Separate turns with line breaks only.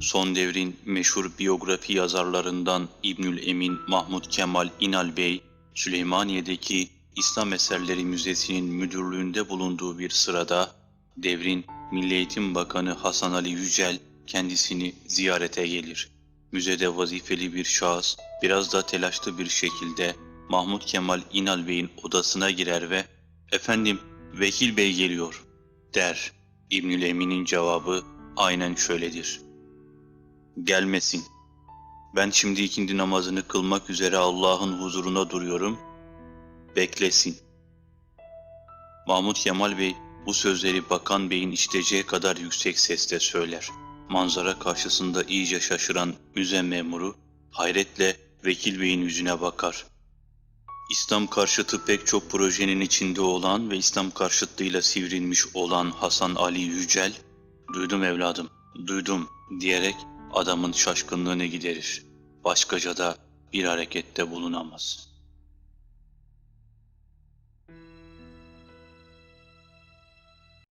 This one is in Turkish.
son devrin meşhur biyografi yazarlarından İbnül Emin Mahmud Kemal İnal Bey, Süleymaniye'deki İslam Eserleri Müzesi'nin müdürlüğünde bulunduğu bir sırada devrin Milli Eğitim Bakanı Hasan Ali Yücel kendisini ziyarete gelir. Müzede vazifeli bir şahıs biraz da telaşlı bir şekilde Mahmud Kemal İnal Bey'in odasına girer ve ''Efendim, Vekil Bey geliyor.'' der. İbnül Emin'in cevabı aynen şöyledir. Gelmesin. Ben şimdi ikindi namazını kılmak üzere Allah'ın huzuruna duruyorum. Beklesin. Mahmud Kemal Bey bu sözleri Bakan Bey'in işiteceği kadar yüksek sesle söyler. Manzara karşısında iyice şaşıran müze memuru hayretle Vekil Bey'in yüzüne bakar. İslam karşıtı pek çok projenin içinde olan ve İslam karşıtlığıyla sivrilmiş olan Hasan Ali Yücel, duydum evladım, duydum diyerek adamın şaşkınlığını giderir. Başkaca da bir harekette bulunamaz.''